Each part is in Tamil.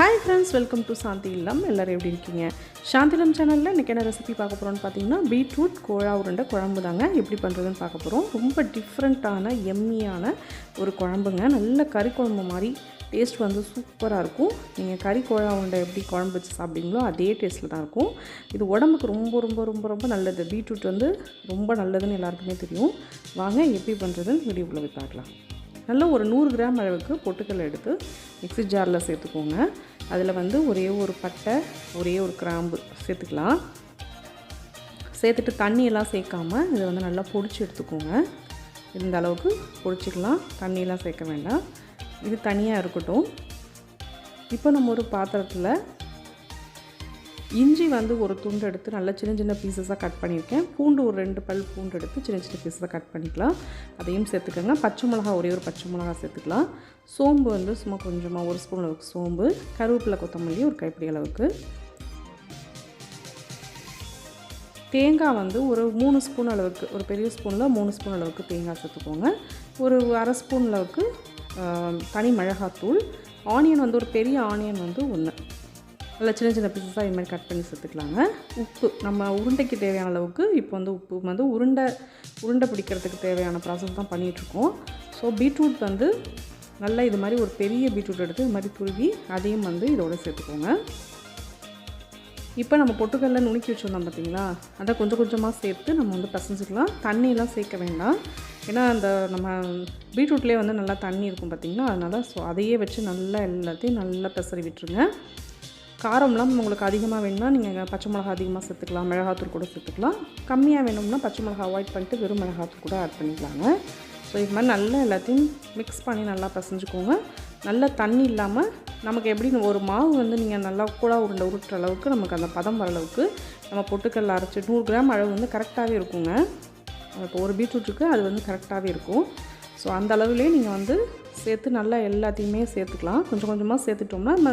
Hi friends welcome to Shanthi இல்லம் எல்லோரும் எப்படி இருக்கீங்க? சாந்திலம் சேனலில் இன்றைக்கி என்ன ரெசிபி பார்க்க போகிறோன்னு பார்த்தீங்கன்னா பீட்ரூட் கோழா உருண்டை குழம்பு தாங்க. எப்படி பண்ணுறதுன்னு பார்க்க போகிறோம் ரொம்ப டிஃப்ரெண்ட்டான எம்மியான ஒரு குழம்புங்க. நல்ல கறி குழம்பு மாதிரி டேஸ்ட் வந்து சூப்பராக இருக்கும். நீங்கள் கறி கோழா உருண்டை எப்படி குழம்பு வச்சு சாப்பிட்டீங்களோ அதே டேஸ்ட்டில் தான் இருக்கும். இது உடம்புக்கு ரொம்ப ரொம்ப ரொம்ப ரொம்ப நல்லது. பீட்ரூட் வந்து ரொம்ப நல்லதுன்னு எல்லாருக்குமே தெரியும். வாங்க எப்படி பண்ணுறதுன்னு வீடியோக்குள்ளே போய் பார்க்கலாம். நல்ல ஒரு நூறு கிராம் அளவுக்கு பொட்டுக்கல்லை எடுத்து மிக்ஸி ஜாரில் சேர்த்துக்கோங்க. அதில் வந்து ஒரே ஒரு பட்டை ஒரே ஒரு கிராம்பு சேர்த்துக்கலாம். சேர்த்துட்டு தண்ணியெல்லாம் சேர்க்காம இதை வந்து நல்லா பொடிச்சு எடுத்துக்கோங்க. இந்த அளவுக்கு பொடிச்சிக்கலாம். தண்ணியெல்லாம் சேர்க்க வேண்டாம். இது தனியாக இருக்கட்டும். இப்போ நம்ம ஒரு பாத்திரத்தில் இஞ்சி வந்து ஒரு துண்டு எடுத்து நல்லா சின்ன சின்ன பீசஸாக கட் பண்ணியிருக்கேன். பூண்டு ஒரு ரெண்டு பல் பூண்டு எடுத்து சின்ன சின்ன பீஸஸாக கட் பண்ணிக்கலாம். அதையும் சேர்த்துக்கோங்க. பச்சை மிளகா ஒரே ஒரு பச்சை மிளகா சேர்த்துக்கலாம். சோம்பு வந்து சும்மா கொஞ்சமாக ஒரு ஸ்பூன் அளவுக்கு சோம்பு கருவேப்பிலை கொத்தமல்லி ஒரு கைப்பிடி அளவுக்கு. தேங்காய் வந்து ஒரு மூணு ஸ்பூன் அளவுக்கு ஒரு பெரிய ஸ்பூனில் மூணு ஸ்பூன் அளவுக்கு தேங்காய் சேர்த்துக்கோங்க. ஒரு அரை ஸ்பூன் அளவுக்கு தனி மிளகாத்தூள். ஆனியன் வந்து ஒரு பெரிய ஆனியன் வந்து ஒன்று நல்லா சின்ன சின்ன பீசஸாக இது மாதிரி கட் பண்ணி சேர்த்துக்கலாங்க. உப்பு நம்ம உருண்டைக்கு தேவையான அளவுக்கு இப்போ வந்து உப்பு வந்து உருண்டை உருண்டை பிடிக்கிறதுக்கு தேவையான ப்ராசஸ் தான் பண்ணிகிட்ருக்கோம் ஸோ பீட்ரூட் வந்து நல்லா இது மாதிரி ஒரு பெரிய பீட்ரூட் எடுத்து இது மாதிரி துருவி அதையும் வந்து இதோட சேர்த்துக்கோங்க. இப்போ நம்ம பொட்டுக்கல்ல நுணுக்கி வச்சுருந்தோம் பார்த்தீங்களா? அதை கொஞ்சம் கொஞ்சமாக சேர்த்து நம்ம வந்து பசஞ்சிக்கலாம். தண்ணியெலாம் சேர்க்க வேண்டாம். ஏன்னா அந்த நம்ம பீட்ரூட்லேயே வந்து நல்லா தண்ணி இருக்கும் பார்த்திங்கன்னா அதனால் ஸோ அதையே வச்சு நல்லா எல்லாத்தையும் நல்லா பெசரி விட்டுருங்க. காரம்லாம் உங்களுக்கு அதிகமாக வேணும்னா நீங்கள் பச்சை மிளகா அதிகமாக சேர்த்துக்கலாம் மிளகாத்தூள் கூட சேர்த்துக்கலாம். கம்மியாக வேணும்னா பச்சை மிளகா அவாய்ட் பண்ணிட்டு வெறும் மிளகாத்தூள் கூட ஆட் பண்ணிக்கலாங்க. ஸோ இது மாதிரி நல்லா எல்லாத்தையும் மிக்ஸ் பண்ணி நல்லா பசைஞ்சுக்கோங்க. நல்ல தண்ணி இல்லாமல் நமக்கு எப்படி ஒரு மாவு வந்து நீங்கள் நல்லா கூட உருண்டை உருட்டுற அளவுக்கு நமக்கு அந்த பதம் வர அளவுக்கு நம்ம பொட்டுக்கல்ல அரைச்சி நூறு கிராம் அளவு வந்து கரெக்டாகவே இருக்குங்க. இப்போ ஒரு பீட்ரூட்டுக்கு அது வந்து கரெக்டாகவே இருக்கும். ஸோ அந்த அளவுலேயே நீங்கள் வந்து சேர்த்து நல்லா எல்லாத்தையுமே சேர்த்துக்கலாம். கொஞ்சம் கொஞ்சமாக சேர்த்துட்டோம்னா நம்ம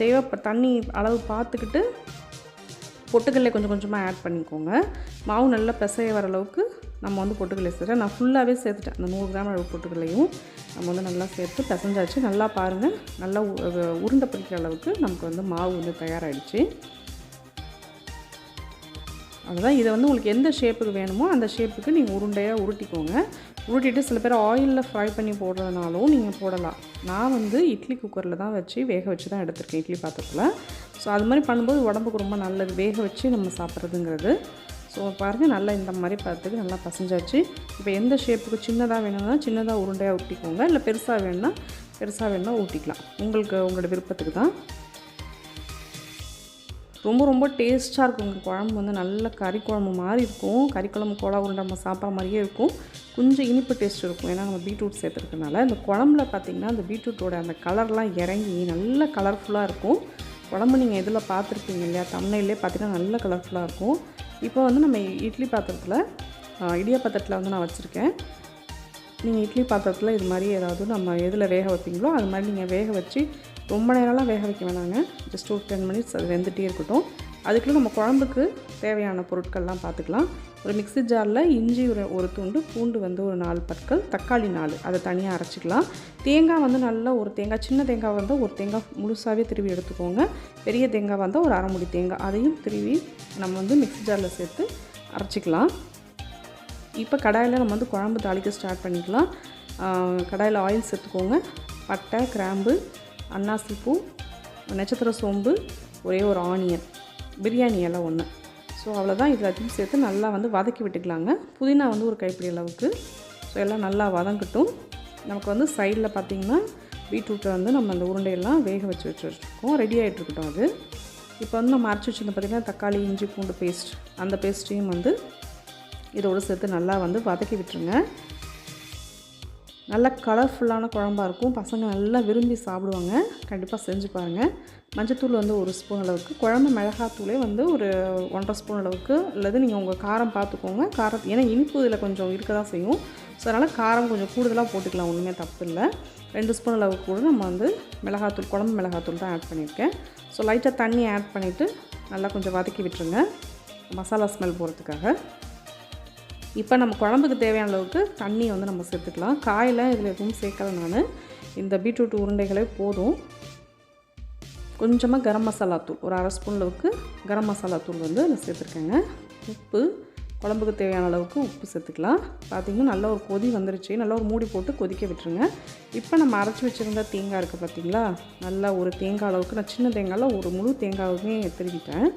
தேவை தண்ணி அளவு பார்த்துக்கிட்டு பொட்டுக்கல்லை கொஞ்சம் கொஞ்சமாக ஆட் பண்ணிக்கோங்க. மாவு நல்லா பிசைய வர அளவுக்கு நம்ம வந்து பொட்டுக்கல்லை சேர்த்துட்டேன் நான் ஃபுல்லாகவே சேர்த்துட்டேன். அந்த நூறு கிராம் அளவு பொட்டுக்கல்லையும் நம்ம வந்து நல்லா சேர்த்து பிசைஞ்சாச்சு. நல்லா பாருங்கள் நல்லா உருண்டை பிடிக்கிற அளவுக்கு நமக்கு வந்து மாவு வந்து தயாராகிடுச்சு அதுதான் இதை வந்து உங்களுக்கு எந்த ஷேப்புக்கு வேணுமோ அந்த ஷேப்புக்கு நீங்கள் உருண்டையாக உருட்டிக்கோங்க. உருட்டிட்டு சில பேர் ஆயிலில் ஃப்ரை பண்ணி போடுறதுனாலும் நீங்கள் போடலாம். நான் வந்து இட்லி குக்கரில் தான் வச்சு வேக வச்சு தான் எடுத்திருக்கேன் இட்லி பாத்திரத்தில். ஸோ அது மாதிரி பண்ணும்போது உடம்புக்கு ரொம்ப நல்லது. வேக வச்சு நம்ம சாப்பிட்றதுங்கிறது. ஸோ பாருங்கள் நல்லா இந்த மாதிரி பார்த்துக்கு நல்லா பசஞ்சாச்சு. இப்போ எந்த ஷேப்புக்கு சின்னதாக வேணும்னா சின்னதாக உருண்டையாக ஊட்டிக்கோங்க இல்லை பெருசாக வேணும்னா பெருசாக வேணும்னா ஊட்டிக்கலாம். உங்களுக்கு உங்களோட விருப்பத்துக்கு தான். ரொம்ப ரொம்ப டேஸ்ட்டாக இருக்கும். இந்த குழம்பு வந்து நல்ல கறி குழம்பு மாதிரி இருக்கும். கறி குழம்பு கோலா உருண்டை நம்ம சாப்பிட்ற மாதிரியே இருக்கும். கொஞ்சம் இனிப்பு டேஸ்ட் இருக்கும். ஏன்னா நம்ம பீட்ரூட் சேர்த்துருக்கனால. இந்த குழம்புல பார்த்திங்கன்னா அந்த பீட்ரூட்டோட அந்த கலர்லாம் இறங்கி நல்ல கலர்ஃபுல்லாக இருக்கும். குழம்பு நீங்கள் இதில் பார்த்துருப்பீங்க இல்லையா? தமிழ்நிலே பார்த்தீங்கன்னா நல்ல கலர்ஃபுல்லாக இருக்கும். இப்போ வந்து நம்ம இட்லி பாத்திரத்தில் இடியா பாத்திரத்தில் வந்து நான் வச்சுருக்கேன். நீங்கள் இட்லி பாத்திரத்தில் இது மாதிரி ஏதாவது நம்ம எதில் வேக வைப்பீங்களோ அது மாதிரி நீங்கள் வேக வச்சு ரொம்ப நேரம்லாம் வேக வைக்க வேணாங்க. ஜஸ்ட் ஒரு டென் மினிட்ஸ் அது வெந்துகிட்டே இருக்கட்டும். அதுக்குள்ளே நம்ம குழம்புக்கு தேவையான பொருட்கள்லாம் பார்த்துக்கலாம். ஒரு மிக்ஸி ஜாரில் இஞ்சி ஒரு ஒரு துண்டு பூண்டு வந்து ஒரு நாலு பற்கள் தக்காளி நாலு. அதை தனியாக அரைச்சிக்கலாம். தேங்காய் வந்து நல்லா ஒரு தேங்காய் சின்ன தேங்காய் வந்தால் ஒரு தேங்காய் முழுசாகவே திருவி எடுத்துக்கோங்க. பெரிய தேங்காய் வந்தால் ஒரு அரைமுடி தேங்காய். அதையும் திருவி நம்ம வந்து மிக்ஸி ஜாரில் சேர்த்து அரைச்சிக்கலாம். இப்போ கடாயில் நம்ம வந்து குழம்பு தாளிக்க ஸ்டார்ட் பண்ணிக்கலாம். கடாயில் ஆயில் சேர்த்துக்கோங்க. பட்டை கிராம்பு அன்னாசி பூ நட்சத்திர சோம்பு ஒரே ஒரு ஆனியன் பிரியாணி எல்லாம் ஒன்று ஸோ அவ்வளோதான் இது எல்லாத்தையும் சேர்த்து நல்லா வந்து வதக்கி விட்டுக்கலாங்க. புதினா வந்து ஒரு கைப்பிடி அளவுக்கு. ஸோ எல்லாம் நல்லா வதங்கட்டும். நமக்கு வந்து சைடில் பார்த்திங்கன்னா பீட்ரூட்டை வந்து நம்ம அந்த உருண்டையெல்லாம் வேக வச்சு வச்சுருக்கோம். ரெடி ஆகிட்டுருக்கட்டும் அது. இப்போ வந்து நம்ம அரைச்சி வச்சுருந்த பார்த்திங்கன்னா தக்காளி இஞ்சி பூண்டு பேஸ்ட் அந்த பேஸ்ட்டையும் வந்து இதோடு சேர்த்து நல்லா வந்து வதக்கி விட்டுருங்க. நல்ல கலர்ஃபுல்லான குழம்பாக இருக்கும். பசங்க நல்லா விரும்பி சாப்பிடுவாங்க. கண்டிப்பாக செஞ்சு பாருங்கள் மஞ்சத்தூள் வந்து ஒரு ஸ்பூன் அளவுக்கு. குழம்பு மிளகாத்தூளே வந்து ஒரு ஒன்றரை ஸ்பூன் அளவுக்கு. அல்லது நீங்கள் உங்கள் காரம் பார்த்துக்கோங்க காரம் ஏன்னா இனிப்பு இதில் கொஞ்சம் இருக்க தான் செய்யும். ஸோ அதனால் காரம் கொஞ்சம் கூடுதலாக போட்டுக்கலாம். ஒன்றுமே தப்பு இல்லை. ரெண்டு ஸ்பூன் அளவுக்கு கூட நம்ம வந்து மிளகாத்தூள் குழம்பு மிளகாத்தூள் தான் ஆட் பண்ணியிருக்கேன். ஸோ லைட்டாக தண்ணி ஆட் பண்ணிவிட்டு நல்லா கொஞ்சம் வதக்கி விட்டுருங்க. மசாலா ஸ்மெல் போகிறதுக்காக இப்போ நம்ம குழம்புக்கு தேவையான அளவுக்கு தண்ணி வந்து நம்ம சேர்த்துக்கலாம். காயில் இதில் எதுவும் சேர்க்கல நான். இந்த பீட்ரூட் உருண்டைகளே போதும். கொஞ்சமாக கரம் மசாலா தூள் ஒரு அரை ஸ்பூன் அளவுக்கு கரம் மசாலா தூள் வந்து நான் சேர்த்துருக்கேங்க. உப்பு குழம்புக்கு தேவையான அளவுக்கு உப்பு சேர்த்துக்கலாம். பார்த்திங்கன்னா நல்லா ஒரு கொதி வந்துருச்சு. நல்லா ஒரு மூடி போட்டு கொதிக்க விட்டுருங்க. இப்போ நம்ம அரைச்சி வச்சுருந்த தேங்காய் இருக்குது பார்த்திங்களா? நல்லா ஒரு தேங்காய் அளவுக்கு நான் சின்ன தேங்காயில் ஒரு முழு தேங்காயுமே திருவிட்டேன்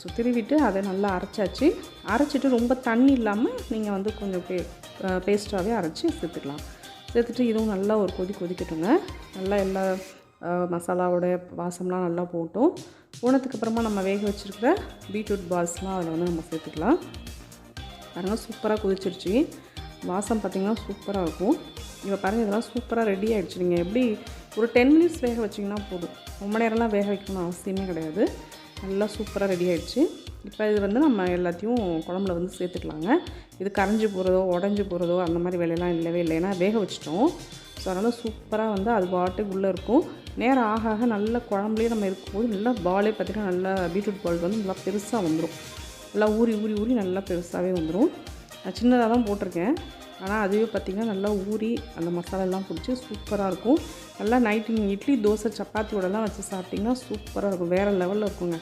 ஸோ திருவிட்டு அதை நல்லா அரைச்சாச்சு. அரைச்சிட்டு ரொம்ப தண்ணி இல்லாமல் நீங்கள் வந்து கொஞ்சம் பே பேஸ்ட்டாகவே அரைச்சி சேர்த்துக்கலாம். சேர்த்துட்டு இதுவும் நல்லா ஒரு கொதி கொதிக்கட்டுங்க. நல்லா எல்லா மசாலாவோட வாசம்லாம் நல்லா போட்டோம் போனதுக்கப்புறமா நம்ம வேக வச்சுருக்கிற பீட்ரூட் பால்ஸ்லாம் அதில் வந்து நம்ம சேர்த்துக்கலாம். பாருங்கள் சூப்பராக கொதிச்சிருச்சு. வாசம் பார்த்திங்கன்னா சூப்பராக இருக்கும். இப்போ பாருங்கள் இதெல்லாம் சூப்பராக ரெடி ஆகிடுச்சு நீங்கள் எப்படி ஒரு டென் மினிட்ஸ் வேக வச்சிங்கன்னா போதும். ரொம்ப நேரம்லாம் வேக வைக்கணும்னு அவசியமே கிடையாது. நல்லா சூப்பராக ரெடி ஆகிடுச்சு இப்போ இது வந்து நம்ம எல்லாத்தையும் குழம்புல வந்து சேர்த்துக்கலாங்க. இது கரைஞ்சி போகிறதோ உடஞ்சி போகிறதோ அந்த மாதிரி வேலையெல்லாம் இல்லவே இல்லை. ஏன்னா வேக வச்சிட்டோம். ஸோ அதனால் சூப்பராக வந்து அது பாட்டுக்கு உள்ளே இருக்கும். நேரம் ஆக ஆக நல்ல குழம்புலேயே நம்ம இருக்கும்போது நல்லா பாலே பார்த்திங்கன்னா நல்லா பீட்ரூட் பால் வந்து நல்லா பெருசாக வந்துடும் நல்லா ஊறி ஊறி ஊறி நல்லா பெருசாகவே வந்துடும் நான் சின்னதாக தான் போட்டிருக்கேன். ஆனால் அதுவே பார்த்திங்கன்னா நல்லா ஊறி அந்த மசாலாலாம் பிடிச்சி சூப்பராக இருக்கும். நல்லா நைட்டு நீங்கள் இட்லி தோசை சப்பாத்தியோடலாம் வச்சு சாப்பிட்டிங்கன்னா சூப்பராக இருக்கும். வேறு லெவலில் இருக்குங்க.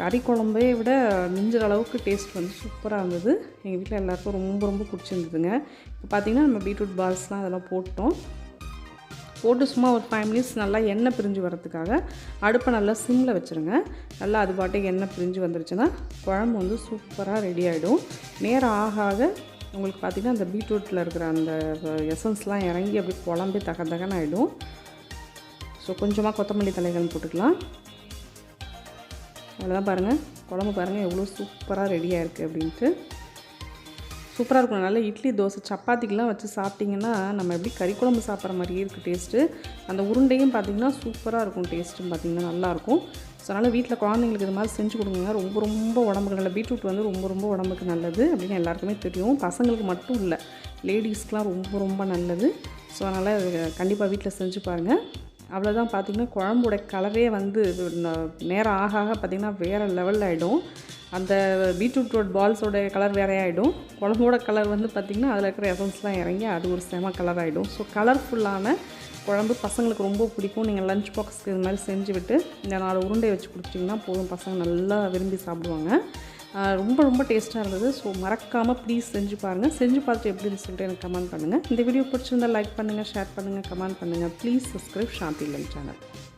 கறி குழம்பே விட மிஞ்சிற அளவுக்கு டேஸ்ட் வந்து சூப்பராக இருந்தது. எங்கள் வீட்டில் எல்லாருக்கும் ரொம்ப ரொம்ப பிடிச்சிருந்ததுங்க. இப்போ பார்த்திங்கன்னா நம்ம பீட்ரூட் பால்ஸ்லாம் அதெல்லாம் போட்டோம். போட்டு சும்மா ஒரு ஃபைவ் மினிட்ஸ் நல்லா எண்ணெய் பிரிஞ்சு வரதுக்காக அடுப்பை நல்லா சிம்மில் வச்சுருங்க. நல்லா அது பாட்டுக்கு எண்ணெய் பிரிஞ்சு வந்துருச்சுன்னா குழம்பு வந்து சூப்பராக ரெடி ஆகிடும் நேரம் ஆக ஆக உங்களுக்கு பார்த்திங்கன்னா அந்த பீட்ரூட்டில் இருக்கிற அந்த எசன்ஸ்லாம் இறங்கி அப்படியே குழம்பே தக தகன்னு ஆகிடும் ஸோ கொஞ்சமாக கொத்தமல்லி தலைகள் போட்டுக்கலாம். அவ்வளோதான் பாருங்கள் குழம்பு பாருங்கள் எவ்வளோ சூப்பராக ரெடியாக இருக்குது அப்படின்ட்டு. சூப்பராக இருக்கும். நல்லா இட்லி தோசை சப்பாத்திக்கெலாம் வச்சு சாப்பிட்டிங்கன்னா நம்ம எப்படி கறி குழம்பு சாப்பிட்ற மாதிரியே இருக்குது டேஸ்ட்டு அந்த உருண்டையும் பார்த்திங்கன்னா சூப்பராக இருக்கும் டேஸ்ட்டும் பார்த்திங்கன்னா நல்லாயிருக்கும். ஸோ அதனால் வீட்டில் குழந்தைங்களுக்கு இது மாதிரி செஞ்சு கொடுங்க. ரொம்ப ரொம்ப உடம்புக்கு நல்ல பீட்ரூட் வந்து ரொம்ப ரொம்ப உடம்புக்கு நல்லது அப்படின்னு எல்லாருக்குமே தெரியும். பசங்களுக்கு மட்டும் இல்லை லேடிஸ்க்கெலாம் ரொம்ப ரொம்ப நல்லது. ஸோ அதனால் கண்டிப்பாக வீட்டில் செஞ்சு பாருங்கள் அவ்வளோதான் பார்த்திங்கன்னா குழம்போட கலரே வந்து ந- நேரம் ஆக ஆக பார்த்திங்கன்னா வேறு லெவலில் ஆகிடும் அந்த பீட்ரூட் ரோட் பால்ஸோட கலர் வேறே ஆகிடும் குழம்போட கலர் வந்து பார்த்திங்கன்னா அதில் இருக்கிற எசன்ஸ்லாம் இறங்கி அது ஒரு செம கலர் ஆகிடும் ஸோ கலர்ஃபுல்லான குழம்பு பசங்களுக்கு ரொம்ப பிடிக்கும். நீங்கள் லஞ்ச் பாக்ஸ்க்கு இது மாதிரி செஞ்சு விட்டு இந்த நாலு உருண்டையை வச்சு கொடுத்துட்டிங்கன்னா போதும். பசங்க நல்லா விரும்பி சாப்பிடுவாங்க. ரொம்ப ரொம்ப டேஸ்ட்டாக இருந்தது. ஸோ மறக்காமல் ப்ளீஸ் செஞ்சு பாருங்கள் செஞ்சு பார்த்துட்டு எப்படி சொல்லிட்டு எனக்கு கமெண்ட் பண்ணுங்கள் இந்த வீடியோ பிடிச்சிருந்தா லைக் பண்ணுங்கள் ஷேர் பண்ணுங்கள் கமெண்ட் பண்ணுங்கள் please subscribe Shanthi like channel